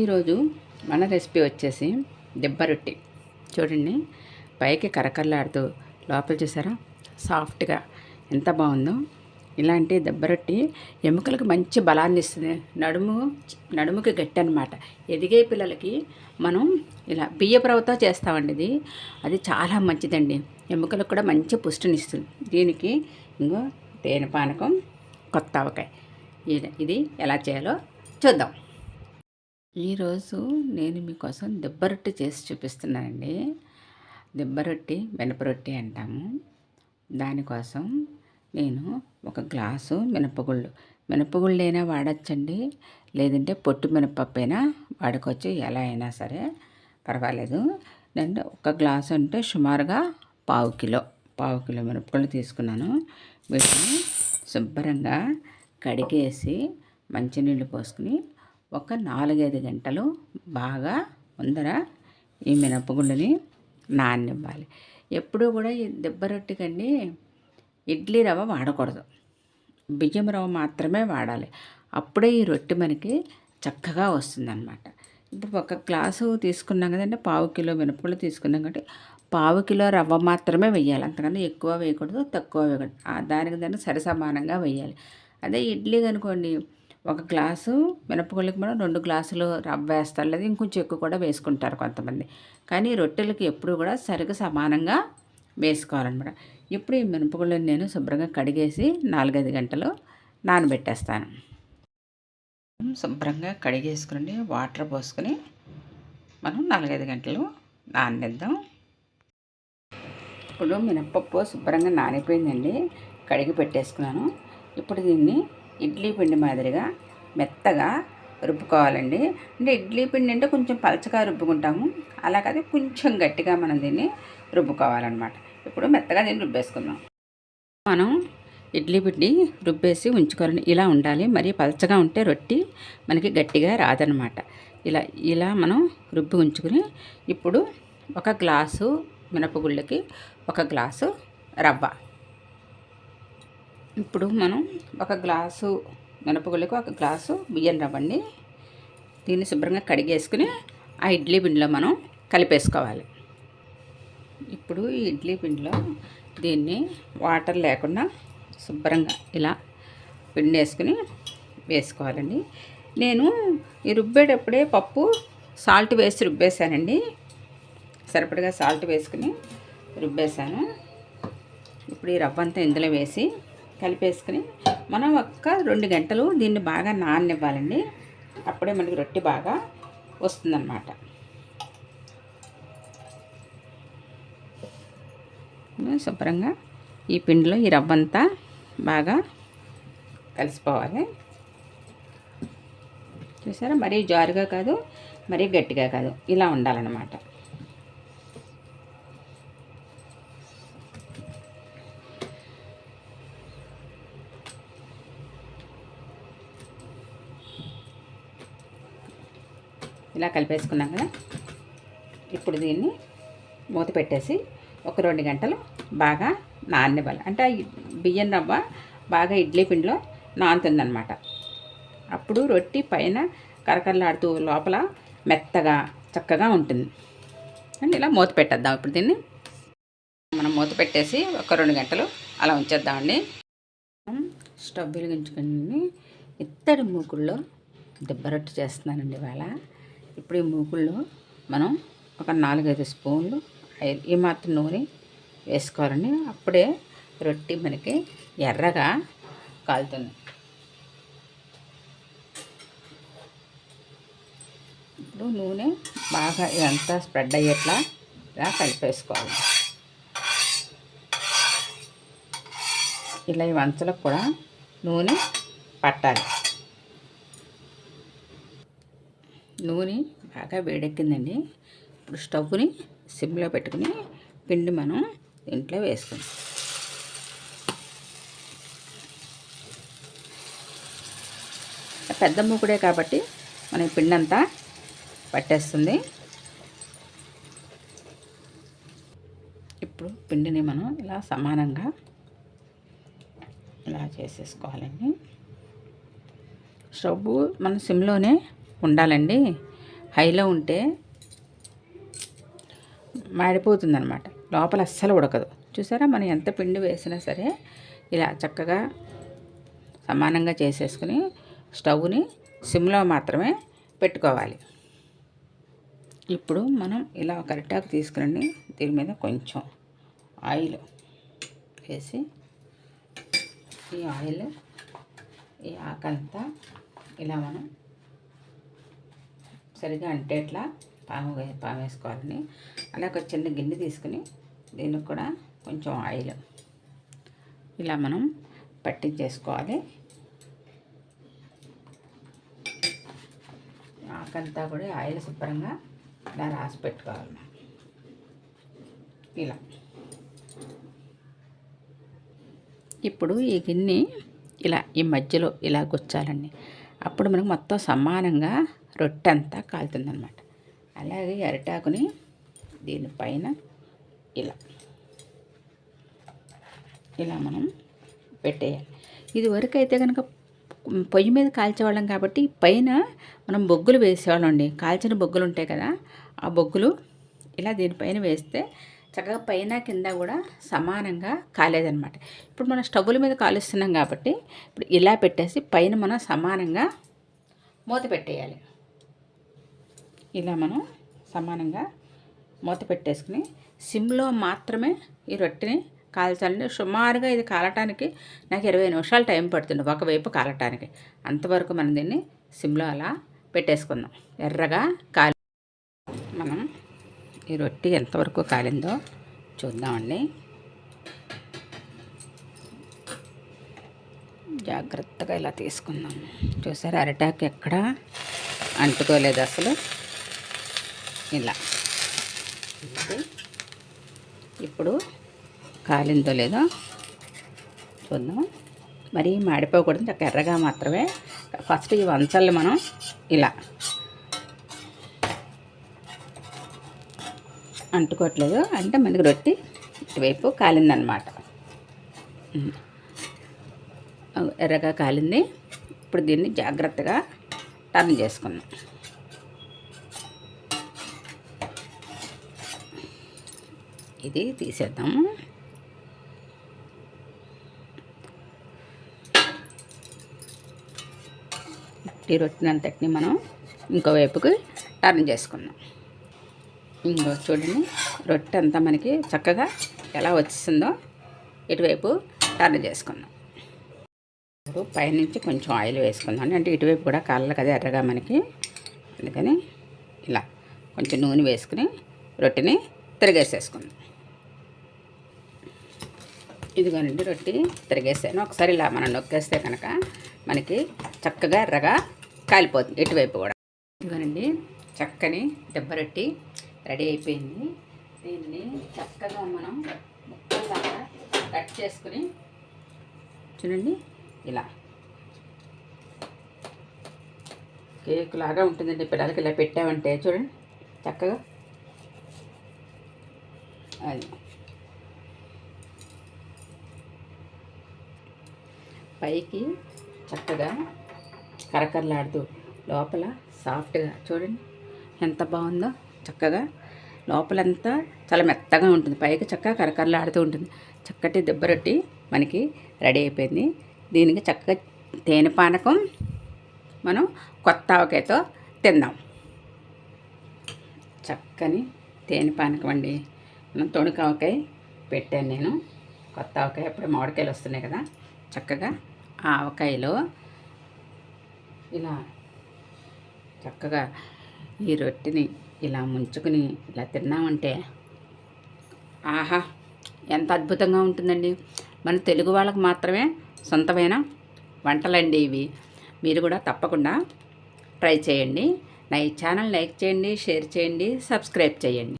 ఈరోజు మన రెసిపీ వచ్చేసి దెబ్బ రొట్టి. చూడండి పైకి కరకరలాడుతూ లోపల చూసారా? సాఫ్ట్గా ఎంత బాగుందో. ఇలాంటి దెబ్బ రొట్టి ఎముకలకు మంచి బలాన్ని ఇస్తుంది. నడుము నడుముకి గట్టి అనమాట ఎదిగే పిల్లలకి మనం ఇలా బియ్య రవ్వతో చేస్తామండి ఇది. అది చాలా మంచిదండి. ఎముకలకు కూడా మంచి పుష్టినిస్తుంది. దీనికి ఇంకో తేనె పానకం కొత్త ఆవకాయ. ఇది- ఇది ఎలా చేయాలో చూద్దాం. ఈరోజు నేను మీకోసం దెబ్బ రొట్టి చేసి చూపిస్తున్నానండి. దెబ్బ రొట్టి మినప రొట్టి అంటాము. దానికోసం నేను ఒక గ్లాసు మినపగుళ్ళు. మినపగుళ్ళు అయినా వాడచ్చండి. లేదంటే పొట్టు మినపప్పు అయినా వాడుకోవచ్చు. ఎలా అయినా సరే పర్వాలేదు. నేను ఒక గ్లాసు అంటే సుమారుగా పావు కిలో పావు కిలో మినపగుళ్ళు తీసుకున్నాను. వీటిని శుభ్రంగా కడిగేసి మంచినీళ్ళు పోసుకుని ఒక నాలుగైదు గంటలు బాగా ముందర ఈ మినపగుళ్ళని నాననివ్వాలి. ఎప్పుడూ కూడా ఈ దెబ్బ రొట్టికండి ఇడ్లీ రవ్వ వాడకూడదు. బియ్యం రవ్వ మాత్రమే వాడాలి. అప్పుడే ఈ రొట్టె మనకి చక్కగా వస్తుందన్నమాట. ఇప్పుడు ఒక గ్లాసు తీసుకున్నాం కదంటే పావు కిలో మినపగుళ్ళు తీసుకున్నాం కాబట్టి పావు కిలో రవ్వ మాత్రమే వేయాలి అంతకన్నా ఎక్కువ వేయకూడదు తక్కువ వేయకూడదు. దానికి దానికి సరిసమానంగా వేయాలి అదే ఇడ్లీ కనుకోండి ఒక గ్లాసు మినపగుళ్ళకి మనం రెండు గ్లాసులు రవ్వ వేస్తారు లేదా ఇంకొంచెం ఎక్కువ కూడా వేసుకుంటారు కొంతమంది. కానీ రొట్టెలకి ఎప్పుడు కూడా సరిగ్గా సమానంగా వేసుకోవాలన్నమాట. ఇప్పుడు ఈ మినపగుళ్ళని నేను శుభ్రంగా కడిగేసి నాలుగైదు గంటలు నానబెట్టేస్తాను. శుభ్రంగా కడిగేసుకుని వాటర్ పోసుకొని మనం నాలుగైదు గంటలు నాననిద్దాం. ఇప్పుడు మినపప్పు శుభ్రంగా నానిపోయిందండి. కడిగి పెట్టేసుకున్నాను. ఇప్పుడు దీన్ని ఇడ్లీ పిండి మాదిరిగా మెత్తగా రుబ్బుకోవాలండి. అంటే ఇడ్లీ పిండి అంటే కొంచెం పలచగా రుబ్బుకుంటాము. అలా కాదు కొంచెం గట్టిగా మనం దీన్ని రుబ్బుకోవాలన్నమాట. ఇప్పుడు మెత్తగా దీన్ని రుబ్బేసుకుందాం. మనం ఇడ్లీ పిండి రుబ్బేసి ఉంచుకోవాలని ఇలా ఉండాలి. మరి పలచగా ఉంటే రొట్టి మనకి గట్టిగా రాదనమాట ఇలా ఇలా మనం రుబ్బి ఉంచుకుని ఇప్పుడు ఒక గ్లాసు మినపగుళ్ళకి ఒక గ్లాసు రవ్వ ఇప్పుడు మనం ఒక గ్లాసు మినపగుళ్ళకి ఒక గ్లాసు బియ్యం రవ్వండి దీన్ని శుభ్రంగా కడిగేసుకుని ఆ ఇడ్లీ పిండిలో మనం కలిపేసుకోవాలి. ఇప్పుడు ఈ ఇడ్లీ పిండిలో దీన్ని వాటర్ లేకుండా శుభ్రంగా ఇలా పిండి వేసుకుని వేసుకోవాలండి. నేను ఈ రుబ్బేటప్పుడే పప్పు సాల్ట్ వేసి రుబ్బేశానండి. సరిపడగా సాల్ట్ వేసుకుని రుబ్బేశాను. ఇప్పుడు ఈ రవ్వ అంతా ఇందులో వేసి కలిపేసుకుని మనం ఒక్క రెండు గంటలు దీన్ని బాగా నాననివ్వాలండి. అప్పుడే మనకి రొట్టె బాగా వస్తుందన్నమాట. శుభ్రంగా ఈ పిండిలో ఈ రవ్వ అంతా బాగా కలిసిపోవాలి. చూసారా? మరీ జారుగా కాదు మరీ గట్టిగా కాదు. ఇలా ఉండాలన్నమాట. ఇలా కలిపేసుకున్నాం కదా. ఇప్పుడు దీన్ని మూత పెట్టేసి ఒక రెండు గంటలు బాగా నాననివ్వాలి. అంటే ఆ బియ్యం రవ్వ బాగా ఇడ్లీ పిండిలో నానుతుందన్నమాట. అప్పుడు రొట్టి పైన కరకరలాడుతూ లోపల మెత్తగా చక్కగా ఉంటుంది. అండ్ ఇలా మూత పెట్టేద్దాం ఇప్పుడు దీన్ని. మనం మూత పెట్టేసి ఒక రెండు గంటలు అలా ఉంచేద్దామండి స్టవ్ వెలిగించుకొని ఇత్తడి మూకుల్లో దెబ్బరొట్టు చేస్తున్నానండి ఇవాళ. ఇప్పుడు ఈ మూకుల్లో మనం ఒక నాలుగైదు స్పూన్లు ఈ మాత్రం నూనె వేసుకోవాలండి. అప్పుడే రొట్టి మనకి ఎర్రగా కాలుతుంది. ఇప్పుడు నూనె బాగా ఇదంతా స్ప్రెడ్ అయ్యేట్లా ఇలా కలిపేసుకోవాలి. ఇలా ఈ వంచలకు కూడా నూనె పట్టాలి. నూనె బాగా వేడెక్కిందండి. ఇప్పుడు స్టవ్ని సిమ్లో పెట్టుకుని పిండి మనం దీంట్లో వేసుకుందాం. పెద్ద మూకుడే కాబట్టి మన పిండి అంతా పట్టేస్తుంది. ఇప్పుడు పిండిని మనం ఇలా సమానంగా ఇలా చేసేసుకోవాలండి. స్టవ్ మన సిమ్లోనే ఉండాలండి. హైలో ఉంటే మాడిపోతుందనమాట లోపల అస్సలు ఉడకదు. చూసారా? మనం ఎంత పిండి వేసినా సరే ఇలా చక్కగా సమానంగా చేసేసుకుని స్టవ్ని సిమ్లో మాత్రమే పెట్టుకోవాలి. ఇప్పుడు మనం ఇలా ఒక అరిటాకు తీసుకురండి. దీని మీద కొంచెం ఆయిల్ వేసి ఈ ఆయిల్ ఈ ఆకంతా ఇలా మనం సరిగా అంటే ఇట్లా పాము పాము వేసుకోవాలని. అలా ఒక చిన్న గిన్నె తీసుకుని దీనికి కూడా కొంచెం ఆయిల్ ఇలా మనం పట్టించేసుకోవాలి. ఆకంతా కూడా ఆయిల్ శుభ్రంగా ఇలా రాసి పెట్టుకోవాలి మనం. ఇలా. ఇప్పుడు ఈ గిన్నె ఇలా ఈ మధ్యలో ఇలా గుచ్చాలండి. అప్పుడు మనకు మొత్తం సమానంగా రొట్టె అంతా కాలుతుందనమాట అలాగే అరిటాకుని దీనిపైన ఇలా. ఇలా మనం పెట్టేయాలి. ఇది వరకు అయితే కనుక పొయ్యి మీద కాల్చేవాళ్ళం కాబట్టి పైన మనం బొగ్గులు వేసేవాళ్ళం అండి కాల్చిన బొగ్గులు ఉంటాయి కదా ఆ బొగ్గులు ఇలా దీనిపైన వేస్తే చక్కగా పైన కింద కూడా సమానంగా కాలేదనమాట ఇప్పుడు మనం స్టవ్ల మీద కాలుస్తున్నాం కాబట్టి ఇప్పుడు ఇలా పెట్టేసి పైన మనం సమానంగా మూత పెట్టేయాలి. ఇలా మనం సమానంగా మూత పెట్టేసుకుని సిమ్లో మాత్రమే ఈ రొట్టెని కాల్చాలండి. సుమారుగా ఇది కాలటానికి నాకు ఇరవై నిమిషాలు టైం పడుతుంది ఒకవైపు కాలటానికి. అంతవరకు మనం దీన్ని సిమ్లో అలా పెట్టేసుకుందాం. ఎర్రగా కాలి మనం ఈ రొట్టె ఎంతవరకు కాలిందో చూద్దామండి. జాగ్రత్తగా ఇలా తీసుకుందాం. చూసారు అరిటాకు ఎక్కడ అంటుకోలేదు అసలు. ఇలా. ఇప్పుడు కాలిందో లేదో చూద్దాం. మరీ మాడిపోకూడదు చక్క ఎర్రగా మాత్రమే. ఫస్ట్ ఈ వంచల్ని మనం ఇలా అంటుకోవట్లేదు. అంటే మనకి రొట్టి ఇటువైపు కాలిందనమాట. ఎర్రగా కాలింది. ఇప్పుడు దీన్ని జాగ్రత్తగా టర్న్ చేసుకుందాం. ఇది తీసేద్దాము ఈ రొట్టినంతటిని మనం ఇంకో వైపుకి టర్న్ చేసుకున్నాం ఇంకో చూడండి రొట్టె అంతా మనకి చక్కగా ఎలా వచ్చిందో ఇటువైపు టర్న్ చేసుకుందాం. ఇప్పుడు పైనుంచి కొంచెం ఆయిల్ వేసుకుందాం. అంటే ఇటువైపు కూడా కాళ్ళ కదా ఎర్రగా మనకి అందుకని ఇలా కొంచెం నూనె వేసుకుని రొట్టెని తిరగేసేసుకుంది. ఇదిగోనండి రొట్టి తిరిగేసాను. ఒకసారి ఇలా మనం నొక్కేస్తే కనుక మనకి చక్కగా ఎర్రగా కాలిపోతుంది ఇటువైపు కూడా. ఇదిగోనండి చక్కని దెబ్బ రొట్టి రెడీ అయిపోయింది. దీన్ని చక్కగా మనం ముక్కలాగా కట్ చేసుకుని చూడండి ఇలా కేక్ లాగా ఉంటుందండి. పిల్లలకి ఇలా పెట్టామంటే చూడండి చక్కగా అది. పైకి చక్కగా కరకరలాడుతూ లోపల సాఫ్ట్గా చూడండి ఎంత బాగుందో. చక్కగా లోపలంతా చాలా మెత్తగా ఉంటుంది. పైకి చక్కగా కరకరలాడుతూ ఉంటుంది. చక్కటి దెబ్బ రొట్టి మనకి రెడీ అయిపోయింది. దీనికి చక్కగా తేనె పానకం మనం కొత్త ఆవకాయతో తిందాం. చక్కని తేనె పానకం అండి. మనం పెట్టాను నేను. కొత్త ఆవకాయ అప్పుడు మామిడికాయలు వస్తున్నాయి కదా. చక్కగా ఆ ఆవకాయలో ఇలా చక్కగా ఈ రొట్టెని ఇలా ముంచుకుని ఇలా తిన్నామంటే ఆహా ఎంత అద్భుతంగా ఉంటుందండి. మన తెలుగు వాళ్ళకు మాత్రమే సొంతమైన? వంటలండి ఇవి. మీరు కూడా తప్పకుండా ట్రై చేయండి. నా ఈ ఛానల్ లైక్ చేయండి షేర్ చేయండి సబ్స్క్రైబ్ చేయండి.